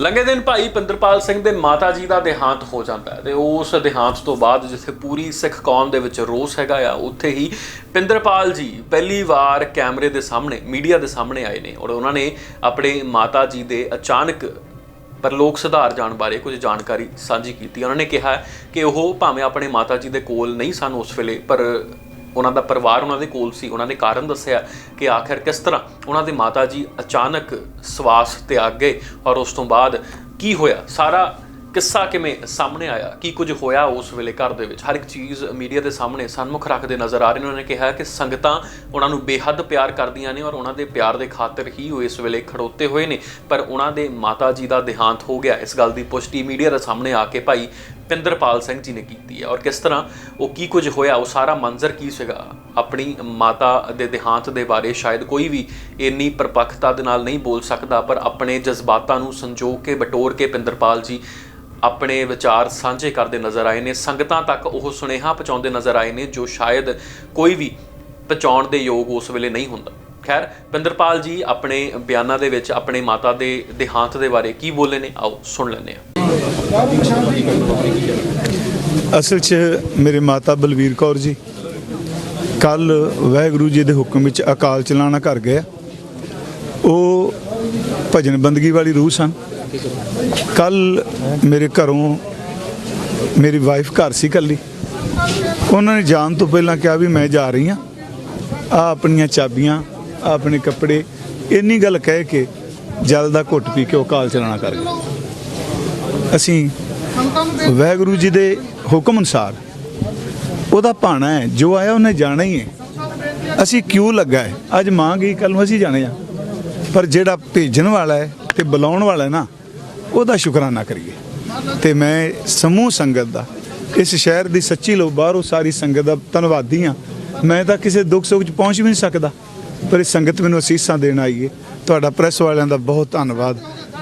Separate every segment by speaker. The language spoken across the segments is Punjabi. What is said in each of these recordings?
Speaker 1: ਲੰਘੇ ਦਿਨ ਭਾਈ ਪਿੰਦਰਪਾਲ ਸਿੰਘ ਦੇ ਮਾਤਾ ਜੀ ਦਾ ਦੇਹਾਂਤ ਹੋ ਜਾਂਦਾ ਹੈ ਤੇ ਉਸ ਦੇਹਾਂਤ ਤੋਂ ਬਾਅਦ ਜਿੱਥੇ ਪੂਰੀ ਸਿੱਖ ਕੌਮ ਦੇ ਵਿੱਚ ਰੋਸ ਹੈਗਾ ਆ, ਉੱਥੇ ਹੀ ਪਿੰਦਰਪਾਲ ਜੀ ਪਹਿਲੀ ਵਾਰ ਕੈਮਰੇ ਦੇ ਸਾਹਮਣੇ, ਮੀਡੀਆ ਦੇ ਸਾਹਮਣੇ ਆਏ ਨੇ ਔਰ ਉਹਨਾਂ ਨੇ ਆਪਣੇ ਮਾਤਾ ਜੀ ਦੇ ਅਚਾਨਕ ਪਰਲੋਕ ਸੁਧਾਰ ਜਾਣ ਬਾਰੇ ਕੁਝ ਜਾਣਕਾਰੀ ਸਾਂਝੀ ਕੀਤੀ। ਉਹਨਾਂ ਨੇ ਕਿਹਾ ਕਿ ਉਹ ਭਾਵੇਂ ਆਪਣੇ ਮਾਤਾ ਜੀ ਦੇ ਕੋਲ ਨਹੀਂ ਸਨ ਉਸ ਵੇਲੇ, ਪਰ ਉਹਨਾਂ ਦਾ ਪਰਿਵਾਰ ਉਹਨਾਂ ਦੇ ਕੋਲ ਸੀ, ਉਹਨਾਂ ਨੇ ਕਾਰਨ ਦੱਸਿਆ ਕਿ ਆਖਿਰ ਕਿਸ ਤਰ੍ਹਾਂ ਉਹਨਾਂ ਦੇ ਮਾਤਾ ਜੀ ਅਚਾਨਕ ਸਵਾਸ ਤਿਆਗ ਗਏ ਔਰ ਉਸ ਤੋਂ ਬਾਅਦ ਕੀ ਹੋਇਆ? ਸਾਰਾ ਕਿੱਸਾ ਕਿਵੇਂ ਸਾਹਮਣੇ ਆਇਆ? ਕੀ ਕੁਝ ਹੋਇਆ ਉਸ ਵੇਲੇ ਘਰ ਦੇ ਵਿੱਚ? ਹਰ ਇੱਕ ਚੀਜ਼ ਮੀਡੀਆ ਦੇ ਸਾਹਮਣੇ ਸਨਮੁਖ ਰੱਖਦੇ ਨਜ਼ਰ ਆ ਰਹੇ ਨੇ। ਉਹਨਾਂ ਨੇ ਕਿਹਾ ਕਿ ਸੰਗਤਾਂ ਉਹਨਾਂ ਨੂੰ ਬੇਹੱਦ ਪਿਆਰ ਕਰਦੀਆਂ ਨੇ ਔਰ ਉਹਨਾਂ ਦੇ ਪਿਆਰ ਦੇ ਖਾਤਰ ਹੀ ਉਹ ਇਸ ਵੇਲੇ ਖੜੋਤੇ ਹੋਏ ਨੇ। ਪਰ ਉਹਨਾਂ ਦੇ ਮਾਤਾ ਜੀ ਦਾ ਦੇਹਾਂਤ ਹੋ ਗਿਆ। ਇਸ ਗੱਲ ਦੀ ਪੁਸ਼ਟੀ ਮੀਡੀਆ ਦੇ ਸਾਹਮਣੇ ਆ ਕੇ ਭਾਈ ਪਿੰਦਰਪਾਲ ਸਿੰਘ ਜੀ ਨੇ ਕੀਤੀ ਹੈ। ਔਰ ਕਿਸ ਤਰ੍ਹਾਂ ਉਹ ਕੀ ਕੁਝ ਹੋਇਆ, ਉਹ ਸਾਰਾ ਮੰਜ਼ਰ ਕੀ ਸੀਗਾ? ਆਪਣੀ ਮਾਤਾ ਦੇ ਦੇਹਾਂਤ ਦੇ ਬਾਰੇ ਸ਼ਾਇਦ ਕੋਈ ਵੀ ਇੰਨੀ ਪਰਪੱਕਤਾ ਦੇ ਨਾਲ ਨਹੀਂ ਬੋਲ ਸਕਦਾ, ਪਰ ਆਪਣੇ ਜਜ਼ਬਾਤਾਂ ਨੂੰ ਸੰਜੋ ਕੇ, ਬਟੋਰ ਕੇ ਪਿੰਦਰਪਾਲ ਜੀ ਆਪਣੇ ਵਿਚਾਰ ਸਾਂਝੇ ਕਰਦੇ ਨਜ਼ਰ ਆਏ ਨੇ। ਸੰਗਤਾਂ ਤੱਕ ਉਹ ਸੁਨੇਹਾ ਪਹੁੰਚਾਉਂਦੇ ਨਜ਼ਰ ਆਏ ਨੇ, ਜੋ ਸ਼ਾਇਦ ਕੋਈ ਵੀ ਪਹੁੰਚਾਉਣ ਦੇ ਯੋਗ ਉਸ ਵੇਲੇ ਨਹੀਂ ਹੁੰਦਾ। ਖੈਰ, ਪਿੰਦਰਪਾਲ ਜੀ ਆਪਣੇ ਬਿਆਨਾਂ ਦੇ ਵਿੱਚ, ਆਪਣੇ ਮਾਤਾ ਦੇ ਦੇਹਾਂਤ ਦੇ ਬਾਰੇ ਕੀ ਬੋਲੇ ਨੇ? ਆਓ ਸੁਣ ਲੈਂਦੇ ਹਾਂ।
Speaker 2: ਅਸਲ 'ਚ ਮੇਰੇ ਮਾਤਾ ਬਲਵੀਰ ਕੌਰ ਜੀ ਕੱਲ ਵਾਹਿਗੁਰੂ ਜੀ ਦੇ ਹੁਕਮ ਵਿੱਚ ਅਕਾਲ ਚਲਾਣਾ ਕਰ ਗਏ ਉਹ ਭਜਨ ਬੰਦਗੀ ਵਾਲੀ ਰੂਹ ਸਨ। ਕੱਲ ਮੇਰੇ ਘਰੋਂ ਮੇਰੀ ਵਾਈਫ ਘਰ ਸੀ ਕੱਲੀ। ਉਹਨਾਂ ਨੇ ਜਾਣ ਤੋਂ ਪਹਿਲਾਂ ਕਿਹਾ ਵੀ ਮੈਂ ਜਾ ਰਹੀ ਹਾਂ। ਆ ਆਪਣੀਆਂ ਚਾਬੀਆਂ ਆਹ ਆਪਣੇ ਕੱਪੜੇ, ਇੰਨੀ ਗੱਲ ਕਹਿ ਕੇ ਜਲ ਦਾ ਘੁੱਟ ਪੀ ਕੇ ਉਹ ਅਕਾਲ ਚਲਾਣਾ ਕਰ ਗਏ। ਅਸੀਂ ਵਾਹਿਗੁਰੂ ਜੀ ਦੇ ਹੁਕਮ ਅਨੁਸਾਰ ਉਹਦਾ ਭਾਣਾ ਹੈ, ਜੋ ਆਇਆ ਉਹਨੇ ਜਾਣਾ ਹੀ ਹੈ। ਅਸੀਂ ਕਿਉਂ ਲੱਗਾ ਹੈ? ਅੱਜ ਮਾਂ ਗਈ ਕੱਲ ਨੂੰ ਅਸੀਂ ਜਾਣੇ ਆ। ਪਰ ਜਿਹੜਾ ਭੇਜਣ ਵਾਲਾ ਹੈ ਤੇ ਬੁਲਾਉਣ ਵਾਲਾ ਹੈ ਨਾ, ਉਹਦਾ ਸ਼ੁਕਰਾਨਾ ਕਰੀਏ। ਤੇ ਮੈਂ ਸਮੂਹ ਸੰਗਤ ਦਾ, ਇਸ ਸ਼ਹਿਰ ਦੀ ਸੱਚੀ ਲੋ ਬਾਹਰੋਂ ਸਾਰੀ ਸੰਗਤ ਦਾ ਧੰਨਵਾਦੀ ਆ ਮੈਂ ਤਾਂ ਕਿਸੇ ਦੁੱਖ ਸੁੱਖ 'ਚ ਪਹੁੰਚ ਵੀ ਨਹੀਂ ਸਕਦਾ। ਪਰ ਇਹ ਸੰਗਤ ਮੈਨੂੰ ਅਸੀਸਾਂ ਦੇਣ ਆਈ ਹੈ। ਤੁਹਾਡਾ ਪ੍ਰੈਸ ਵਾਲਿਆਂ ਦਾ ਬਹੁਤ ਧੰਨਵਾਦ।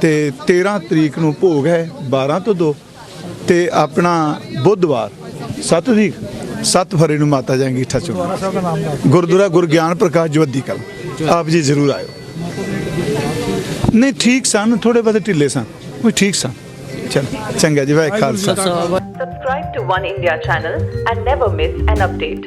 Speaker 2: ਤੇ 13 ਤਰੀਕ ਨੂੰ ਭੋਗ ਹੈ 12 ਤੋਂ 2 ਤੇ ਆਪਣਾ ਬੁੱਧਵਾਰ 7 ਤਰੀਕ 7 ਫਰਵਰੀ ਨੂੰ ਮਾਤਾ ਜਾਏਗੀ ਠੱਚੋ ਗੁਰਦੁਆਰਾ ਗੁਰਗਿਆਨ ਪ੍ਰਕਾਸ਼ ਜਵੱਦੀ ਕਲ। ਆਪ ਜੀ ਜ਼ਰੂਰ ਆਇਓ। ਨਹੀਂ ਠੀਕ ਸਨ ਥੋੜੇ ਬਹੁਤੇ ਢਿੱਲੇ ਸਨ। ਉਹ ਠੀਕ ਸਨ। ਚਲ ਚੰਗਾ ਜੀ ਵਾਹਿ Khalsa.
Speaker 3: Subscribe to One India channel and never miss an update.